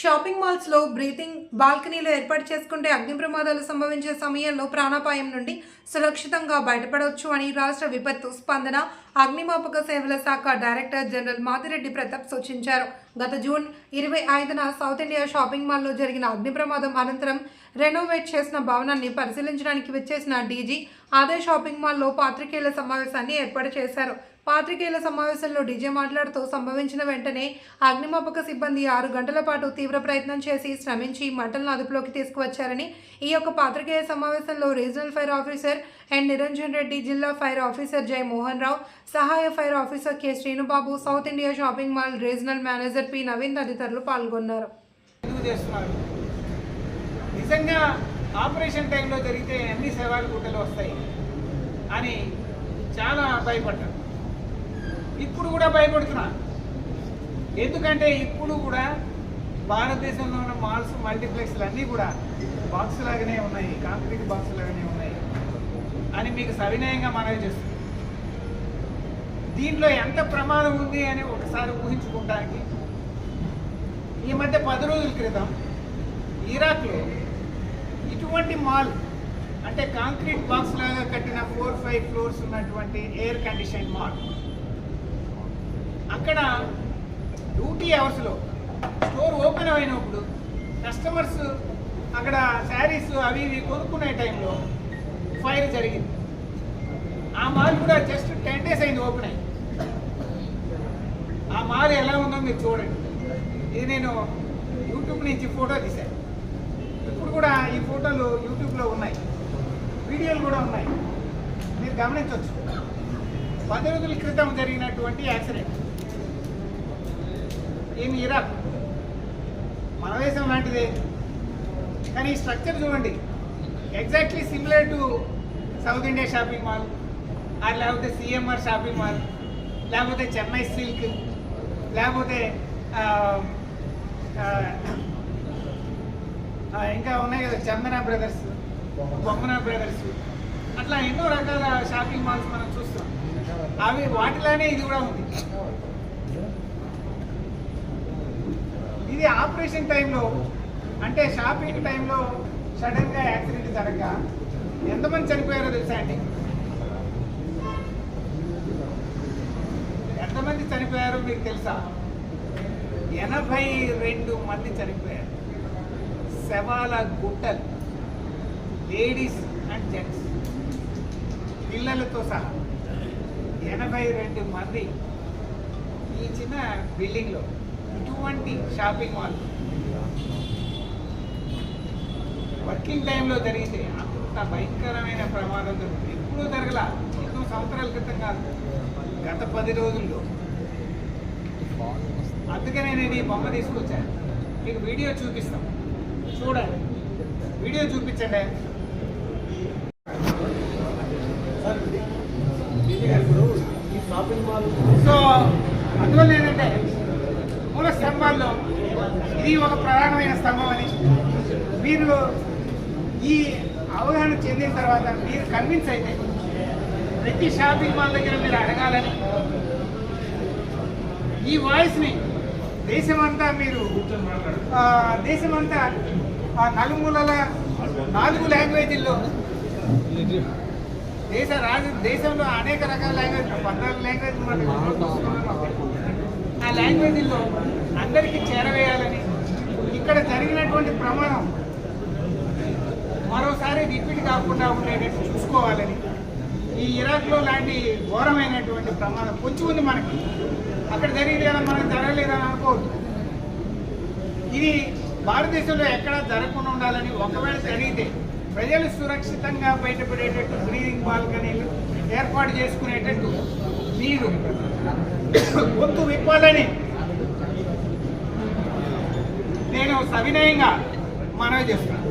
Shopping మాల్స్లో breathing బాల్కనీలు ఏర్పాటు చేసుకుంటే అగ్ని ప్రమాదాలు సంభవించే సమయంలో ప్రాణాపాయం నుండి సురక్షితంగా బయటపడవచ్చు అని రాష్ట్ర విపత్తు స్పందన అగ్నిమాపక సేవల శాఖ డైరెక్టర్ జనరల్ మాతిరెడ్డి ప్రతాప్ సూచించారు. గత జూన్ ఇరవై ఐదున సౌత్ ఇండియా షాపింగ్ మాల్లో జరిగిన అగ్ని ప్రమాదం అనంతరం రెనోవేట్ చేసిన భవనాన్ని పరిశీలించడానికి వచ్చేసిన డీజీ అదే షాపింగ్ మాల్లో పాత్రికేయుల సమావేశాన్ని ఏర్పాటు చేశారు. పాత్రికేయుల సమావేశంలో డీజే మాట్లాడుతూ సంభవించిన వెంటనే అగ్నిమాపక సిబ్బంది ఆరు గంటల పాటు తీవ్ర ప్రయత్నం చేసి శ్రమించి మంటలను అదుపులోకి తీసుకువచ్చారని ఈ యొక్క పాత్రికేయ సమావేశంలో regional fire officer and Niranjan Reddy జిల్లా ఫైర్ ఆఫీసర్ జై మోహన్ రావు సహాయ fire officer K Srinubabu South India shopping mall regional manager P Naveen తదితరులు పాల్గొన్నారు. నిజంగా ఆపరేషన్ టైంలో జరిగితే అన్ని గుట్టలు వస్తాయి అని చాలా భయపడ్డారు. ఇప్పుడు కూడా భయపడుతున్నా. ఎందుకంటే ఇప్పుడు కూడా భారతదేశంలో ఉన్న మాల్స్ మల్టీప్లెక్స్లు అన్నీ కూడా బాక్స్ లాగానే ఉన్నాయి. కాంక్రీట్ బాక్స్ లాగానే ఉన్నాయి. అని మీకు సవినయంగా మనవి చేస్తుంది దీంట్లో ఎంత ప్రమాదం ఉంది అని ఒకసారి ఊహించుకోవడానికి ఈ మధ్య పది రోజుల క్రితం ఇరాక్లో ఇటువంటి మాల్ అంటే కాంక్రీట్ బాక్స్ లాగా కట్టిన ఫోర్ ఫైవ్ ఫ్లోర్స్ ఉన్నటువంటి ఎయిర్ కండిషన్ మాల్ అక్కడ డ్యూటీ అవర్స్లో స్టోర్ ఓపెన్ అయినప్పుడు కస్టమర్స్ అక్కడ శారీస్ అవి ఇవి కొనుక్కునే టైంలో ఫైర్ జరిగింది. ఆ మాల్ కూడా జస్ట్ టెన్ డేస్ అయింది ఓపెన్ అయ్యి. ఆ మాల్ ఎలా ఉందో మీరు చూడండి. ఇది నేను యూట్యూబ్ నుంచి ఫోటో తీశాను. ఇప్పుడు కూడా ఈ ఫోటోలు యూట్యూబ్లో ఉన్నాయి. వీడియోలు కూడా ఉన్నాయి. మీరు గమనించవచ్చు. పది రోజుల క్రితం జరిగినటువంటి యాక్సిడెంట్. ఏమి ఇరాక్ మన దేశం లాంటిదే. కానీ ఈ స్ట్రక్చర్ చూడండి. Exactly similar to south India shopping mall ఆ లేకపోతే సిఎంఆర్ షాపింగ్ మాల్ లేకపోతే చెన్నై సిల్క్ లేకపోతే ఇంకా ఉన్నాయి కదా చందన బ్రదర్స్ బొమ్మన బ్రదర్స్ అట్లా ఎన్నో రకాల షాపింగ్ మాల్స్ మనం చూస్తాం అవి వాటిలానే ఇది కూడా ఉంది. ఇది ఆపరేషన్ టైంలో అంటే షాపింగ్ టైంలో సడన్గా యాక్సిడెంట్ జరగగా ఎంతమంది చనిపోయారో తెలుసా అండి? ఎంతమంది చనిపోయారో మీకు తెలుసా? ఎనభై రెండు మంది చనిపోయారు. శవాల గుట్టలు లేడీస్ అండ్ జెంట్స్. పిల్లలతో సహా ఎనభై రెండు మంది ఈ చిన్న బిల్డింగ్లో. ఇటువంటి షాపింగ్ మాల్ వర్కింగ్ టైంలో జరిగితే అంత భయంకరమైన ప్రమాదం జరుగుతుంది. ఎప్పుడూ జరగల. ఎన్నో సంవత్సరాల క్రితం కాదు. గత పది రోజుల్లో. అందుకనే నేను ఈ బొమ్మ తీసుకొచ్చాను. మీకు వీడియో చూపిస్తాం. చూడండి. వీడియో చూపించండి. సో అందువల్ల ఏంటంటే మూల ఇది ఒక ప్రధానమైన స్తంభం అని మీరు ఈ అవగాహన చెందిన తర్వాత మీరు కన్విన్స్ అయితే ప్రతి షాపింగ్ మాల్ దగ్గర మీరు అడగాలని ఈ వాయిస్ని దేశమంతా మీరు దేశమంతా ఆ నలుమూలల నాలుగు లాంగ్వేజీల్లో దేశ రాజు దేశంలో అనేక రకాల లాంగ్వేజ్ పద్నాలుగు లాంగ్వేజ్ ఆ లాంగ్వేజ్లో అందరికీ చేరవేయాలని. ఇక్కడ జరిగినటువంటి ప్రమాణం మరోసారి రిపీట్ కాకుండా ఉండేటట్టు చూసుకోవాలని. ఈ ఇరాక్లో లాంటి ఘోరమైనటువంటి ప్రమాదం కొంచెం ఉంది మనకి. అక్కడ జరిగింది మనకు జరగలేదని అనుకోవద్దు. ఇది భారతదేశంలో ఎక్కడా జరగకుండా ఉండాలని ఒకవేళ జరిగితే ప్రజలు సురక్షితంగా బయటపడేటట్టు బ్రీదింగ్ బాల్కనీలు ఏర్పాటు చేసుకునేటట్టు మీరు గొంతు విప్పాలని నేను సవినయంగా మనవి చేస్తున్నాను